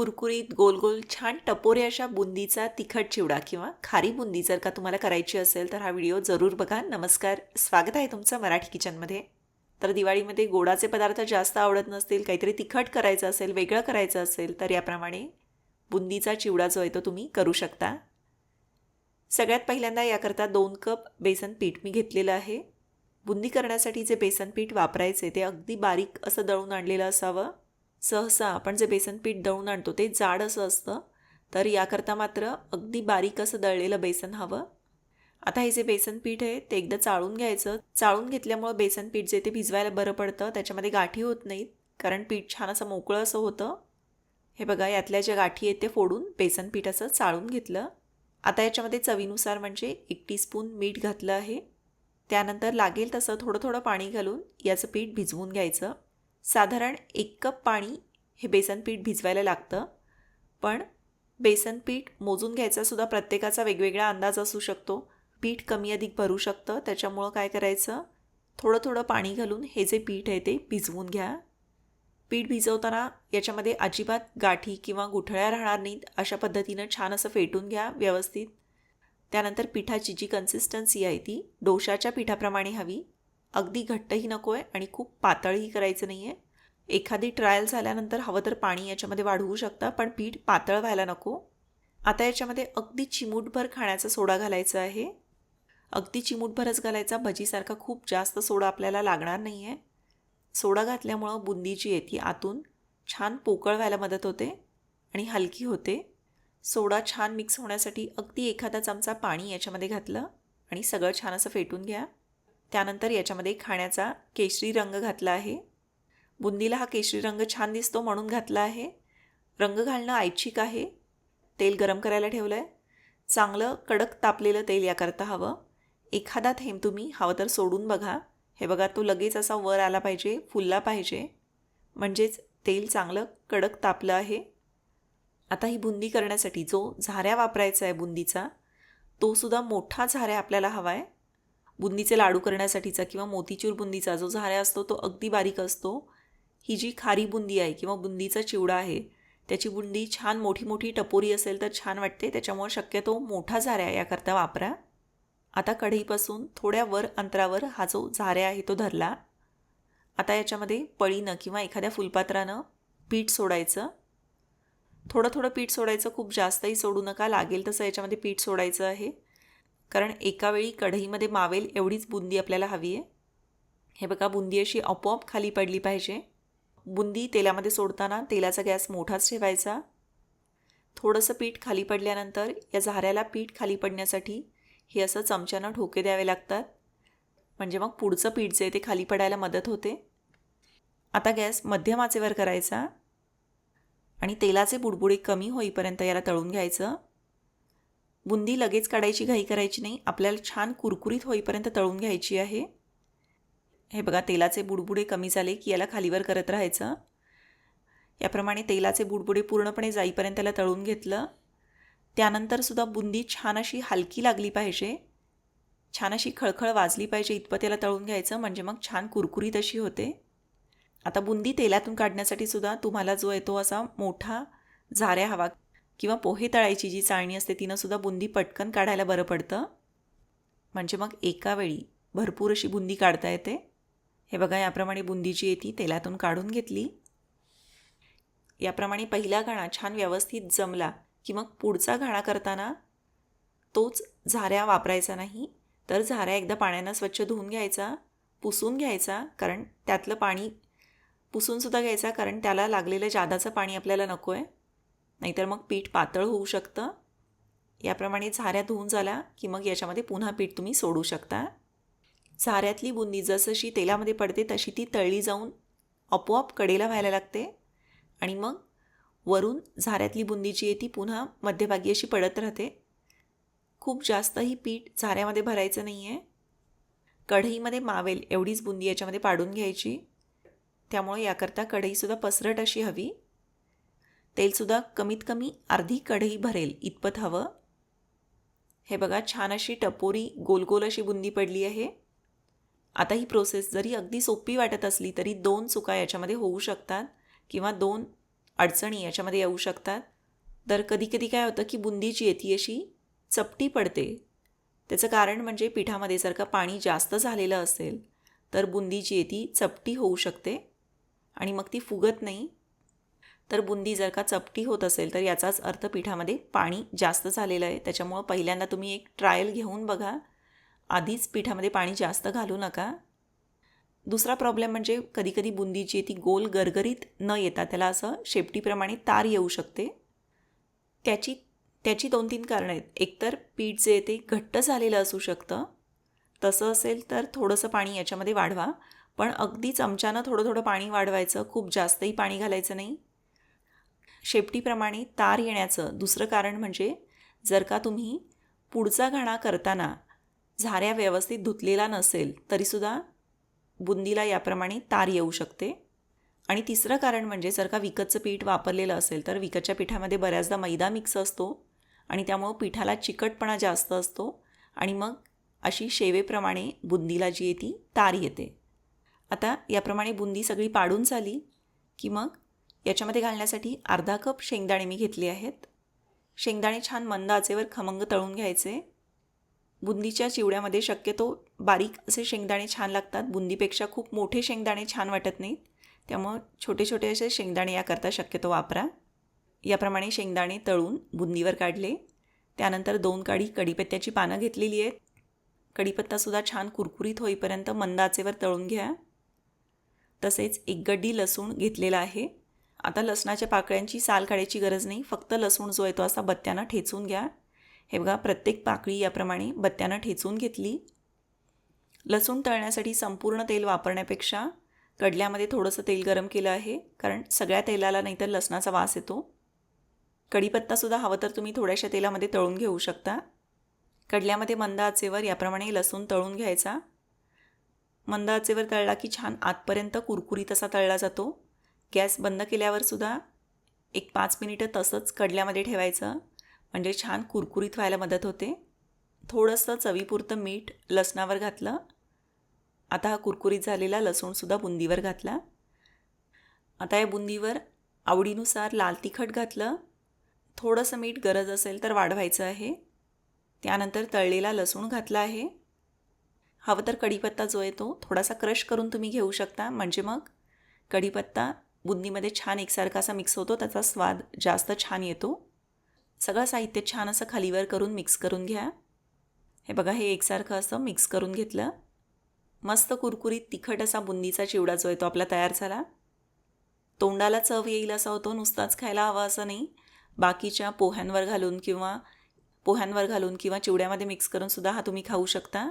कुरकुरीत गोल गोल छान टपोरे अशा बुंदीचा तिखट चिवडा किंवा खारी बुंदी जर का तुम्हाला करायची असेल तर हा व्हिडिओ जरूर बघा. नमस्कार. स्वागत आहे तुमचं मराठी किचनमध्ये. तर दिवाळीमध्ये गोडाचे पदार्थ जास्त आवडत नसतील काहीतरी तिखट करायचं असेल वेगळं करायचं असेल तर याप्रमाणे बुंदीचा चिवडा जो आहे तो तुम्ही करू शकता. सगळ्यात पहिल्यांदा याकरता दोन कप बेसन पीठ मी घेतलेलं आहे. बुंदी करण्यासाठी जे बेसन पीठ वापरायचे ते अगदी बारीक असं दळून आणलेलं असावं. सहसा आपण जे बेसन पीठ दळून आणतो ते जाड असं असतं तर याकरता मात्र अगदी बारीक असं दळलेलं बेसन हवं. आता हे जे बेसन पीठ आहे ते एकदा चाळून घ्यायचं. चाळून घेतल्यामुळं बेसन पीठ जे ते भिजवायला बरं पडतं त्याच्यामध्ये गाठी होत नाहीत कारण पीठ छान असं मोकळं असं होतं. हे बघा यातल्या ज्या गाठी आहेत ते फोडून बेसन पीठ असं चाळून घेतलं. आता याच्यामध्ये चवीनुसार म्हणजे एक टीस्पून मीठ घातलं आहे. त्यानंतर लागेल तसं थोडं थोडं पाणी घालून याचं पीठ भिजवून घ्यायचं. साधारण एक कप पाणी हे बेसन पीठ भिजवायला लागतं. पण बेसन पीठ मोजून घ्यायचासुद्धा प्रत्येकाचा वेगवेगळा अंदाज असू शकतो. पीठ कमी अधिक भरू शकतं. त्याच्यामुळं काय करायचं? थोडं थोडं पाणी घालून हे जे पीठ आहे ते भिजवून घ्या. पीठ भिजवताना याच्यामध्ये अजिबात गाठी किंवा गुठळ्या राहणार नाहीत. अशा पद्धतीनं छान असं फेटून घ्या व्यवस्थित. त्यानंतर पिठाची जी कन्सिस्टन्सी आहे ती डोशाच्या पिठाप्रमाणे हवी. अगदी घट्टही नको आहे आणि खूप पातळही करायचं नाही आहे. एखादी ट्रायल झाल्यानंतर हवं तर पाणी याच्यामध्ये वाढवू शकता पण पीठ पातळ व्हायला नको. आता याच्यामध्ये अगदी चिमूटभर खाण्याचा सोडा घालायचा आहे. अगदी चिमूटभरच घालायचा भजीसारखा खूप जास्त सोडा आपल्याला लागणार नाही आहे. सोडा घातल्यामुळं बुंदी जी आहे ती आतून छान पोकळ व्हायला मदत होते आणि हलकी होते. सोडा छान मिक्स होण्यासाठी अगदी एखादा चमचा पाणी याच्यामध्ये घातलं आणि सगळं छान असं फेटून घ्या. त्यानंतर याच्यामध्ये खाण्याचा केशरी रंग घातला आहे. बुंदीला हा केशरी रंग छान दिसतो म्हणून घातला आहे. रंग घालणं ऐच्छिक आहे. तेल गरम करायला ठेवलं आहे चांगलं कडक तापलेलं तेल याकरता हवं. एखादा थेंब तुम्ही हवं तर सोडून बघा. हे बघा तो लगेच असा वर आला पाहिजे फुलला पाहिजे. म्हणजेच तेल चांगलं कडक तापलं आहे. आता ही बुंदी करण्यासाठी जो झाऱ्या वापरायचा आहे बुंदीचा तो सुद्धा मोठा झाऱ्या आपल्याला हवा आहे बुंदीचे लाडू करण्यासाठीचा किंवा मोतीचूर बुंदीचा जो झाऱ्या असतो तो अगदी बारीक असतो. ही जी खारी बुंदी आहे किंवा बुंदीचा चिवडा आहे त्याची बुंदी छान मोठी मोठी टपोरी असेल तर छान वाटते. त्याच्यामुळे शक्यतो मोठा झाऱ्या याकरता वापरा. आता कढईपासून थोड्या वर अंतरावर हा जो झाऱ्या आहे तो धरला. आता याच्यामध्ये पळीनं किंवा एखाद्या फुलपात्रानं पीठ सोडायचं. थोडं थोडं पीठ सोडायचं खूप जास्तही सोडू नका. लागेल तसं याच्यामध्ये पीठ सोडायचं आहे. कारण एका वेळी कढईमध्ये मावेल एवढीच बुंदी आपल्याला हवी आहे. हे बघा बुंदी अशी आपोआप खाली पडली पाहिजे. बुंदी तेलामध्ये सोडताना तेलाचा गॅस मोठाच ठेवायचा. थोडंसं पीठ खाली पडल्यानंतर या झाऱ्याला पीठ खाली पडण्यासाठी हे असं चमच्यानं ठोके द्यावे लागतात. म्हणजे मग पुढचं पीठ जे ते खाली पडायला मदत होते. आता गॅस मध्यम आचेवर करायचा आणि तेलाचे बुडबुडे कमी होईपर्यंत याला तळून घ्यायचं. बुंदी लगेच काढायची घाई करायची नाही. आपल्याला छान कुरकुरीत होईपर्यंत तळून घ्यायची आहे. हे बघा तेलाचे बुडबुडे कमी झाले की याला खालीवर करत राहायचं. याप्रमाणे तेलाचे बुडबुडे पूर्णपणे जाईपर्यंत त्याला तळून घेतलं. त्यानंतरसुद्धा बुंदी छान अशी हलकी लागली पाहिजे. छान अशी खळखळ वाजली पाहिजे इतपत त्याला तळून घ्यायचं म्हणजे मग छान कुरकुरीत अशी होते. आता बुंदी तेलातून काढण्यासाठी सुद्धा तुम्हाला जो आहे तो असा मोठा झाऱ्या हवा किंवा पोहे तळायची जी चाळणी असते तिनंसुद्धा बुंदी पटकन काढायला बरं पडतं. म्हणजे मग एका वेळी भरपूर अशी बुंदी काढता येते. हे बघा याप्रमाणे बुंदी जी येते तेलातून काढून घेतली. याप्रमाणे पहिला घाणा छान व्यवस्थित जमला की मग पुढचा घाणा करताना तोच झाऱ्या वापरायचा नाही तर झाऱ्या एकदा पाण्यानं स्वच्छ धुवून घ्यायचा पुसून घ्यायचा कारण त्यातलं पाणी पुसूनसुद्धा घ्यायचा कारण त्याला लागलेलं जादाचं पाणी आपल्याला नको आहे नाहीतर मग पीठ पातळ होऊ शकतं. याप्रमाणे झाऱ्या धुवून झाला की मग याच्यामध्ये पुन्हा पीठ तुम्ही सोडू शकता. झाऱ्यातली बुंदी जसशी तेलामध्ये पडते तशी ती तळली जाऊन आपोआप कडेला व्हायला लागते. आणि मग वरून झाऱ्यातली बुंदी जी आहे ती पुन्हा मध्यभागी अशी पडत राहते. खूप जास्तही पीठ झाऱ्यामध्ये भरायचं नाही आहे कढईमध्ये मावेल एवढीच बुंदी याच्यामध्ये पाडून घ्यायची. त्यामुळे याकरता कढईसुद्धा पसरट अशी हवी. तेलसुद्धा कमीत कमी अर्धी कढई भरेल. इतपत हवं. हे बघा छान अशी टपोरी गोल गोल अशी बुंदी पडली आहे. आता ही प्रोसेस जरी अगदी सोपी वाटत असली तरी दोन चुका याच्यामध्ये होऊ शकतात किंवा दोन अडचणी याच्यामध्ये येऊ शकतात. तर कधीकधी काय होतं की बुंदी जी येते अशी चपटी पडते. त्याचं कारण म्हणजे पिठामध्ये जर का पाणी जास्त झालेलं असेल तर बुंदी जी येते चपटी होऊ शकते आणि मग ती फुगत नाही. तर बुंदी जर का चपटी होत असेल तर याचाच अर्थ पिठामध्ये पाणी जास्त झालेलं आहे. त्याच्यामुळं पहिल्यांदा तुम्ही एक ट्रायल घेऊन बघा. आधीच पिठामध्ये पाणी जास्त घालू नका. दुसरा प्रॉब्लेम म्हणजे कधीकधी बुंदी जी आहे ती गोल गरगरीत न येता त्याला असं शेपटीप्रमाणे तार येऊ शकते. त्याची त्याची दोन तीन कारणं आहेत. एकतर पीठ जे ते घट्ट झालेलं असू शकतं. तसं असेल तर थोडंसं पाणी याच्यामध्ये वाढवा. पण अगदी चमच्यानं थोडं थोडं पाणी वाढवायचं खूप जास्तही पाणी घालायचं नाही. शेपटीप्रमाणे तार येण्याचं दुसरं कारण म्हणजे जर का तुम्ही पुढचा घाणा करताना झाऱ्या व्यवस्थित धुतलेला नसेल तरीसुद्धा बुंदीला याप्रमाणे तार येऊ शकते. आणि तिसरं कारण म्हणजे जर का विकतचं पीठ वापरलेलं असेल तर विकतच्या पिठामध्ये बऱ्याचदा मैदा मिक्स असतो आणि त्यामुळं पिठाला चिकटपणा जास्त असतो आणि मग अशी शेवेप्रमाणे बुंदीला जी आहे ती तार येते. आता याप्रमाणे बुंदी सगळी पाडून झाली की मग याच्यामध्ये घालण्यासाठी अर्धा कप शेंगदाणे मी घेतले आहेत. शेंगदाणे छान मंद आचेवर खमंग तळून घ्यायचे. बुंदीच्या चिवड्यामध्ये शक्यतो बारीक असे शेंगदाणे छान लागतात. बुंदीपेक्षा खूप मोठे शेंगदाणे छान वाटत नाहीत. त्यामुळं छोटे छोटे असे शेंगदाणे याकरता शक्यतो वापरा. याप्रमाणे शेंगदाणे तळून बुंदीवर काढले. त्यानंतर दोन काडी कढीपत्त्याची पानं घेतलेली आहेत. कढीपत्तासुद्धा छान कुरकुरीत होईपर्यंत मंदाचेवर तळून घ्या. तसेच एक गड्डी लसूण घेतलेला आहे. आता लसणाच्या पाकळ्यांची साल काढायची गरज नाही. फक्त लसूण जो आहे तो असा बत्त्यानं ठेचून घ्या. हे बघा प्रत्येक पाकळी याप्रमाणे बत्त्यानं ठेचून घेतली. लसूण तळण्यासाठी संपूर्ण तेल वापरण्यापेक्षा कडल्यामध्ये थोडंसं तेल गरम केलं आहे कारण सगळ्या तेलाला नाहीतर लसणाचा वास येतो. कढीपत्तासुद्धा हवं तर तुम्ही थोड्याशा तेलामध्ये तळून घेऊ शकता. कडल्यामध्ये मंद आचेवर याप्रमाणे लसूण तळून घ्यायचा. मंद आचेवर तळला की छान आतपर्यंत कुरकुरीत असा तळला जातो. गॅस बंद केल्यावर सुद्धा एक पाच मिनिटं तसंच कडल्यामध्ये ठेवायचं. म्हणजे छान कुरकुरीत व्हायला मदत होते. थोडंसं चवीपुरतं मीठ लसणावर घातलं. आता हा कुरकुरीत झालेला लसूणसुद्धा बुंदीवर घातला. आता या बुंदीवर आवडीनुसार लाल तिखट घातलं. थोडंसं मीठ गरज असेल तर वाढवायचं आहे. त्यानंतर तळलेला लसूण घातला आहे. हवं तर कढीपत्ता जो आहे तो थोडासा क्रश करून तुम्ही घेऊ शकता. म्हणजे मग कढीपत्ता बुंदीमध्ये छान एकसारखा असा मिक्स होतो त्याचा स्वाद जास्त छान येतो. सगळं साहित्य छान असं खालीवर करून मिक्स करून घ्या. हे बघा हे एकसारखं असं मिक्स करून घेतलं. मस्त कुरकुरीत तिखट असा बुंदीचा चिवडा जो आहे तो आपला तयार झाला. तोंडाला चव येईल असा होतो नुसताच खायला हवा असं नाही. बाकीच्या पोह्यांवर घालून किंवा पोह्यांवर घालून किंवा चिवड्यामध्ये मिक्स करून सुद्धा हा तुम्ही खाऊ शकता.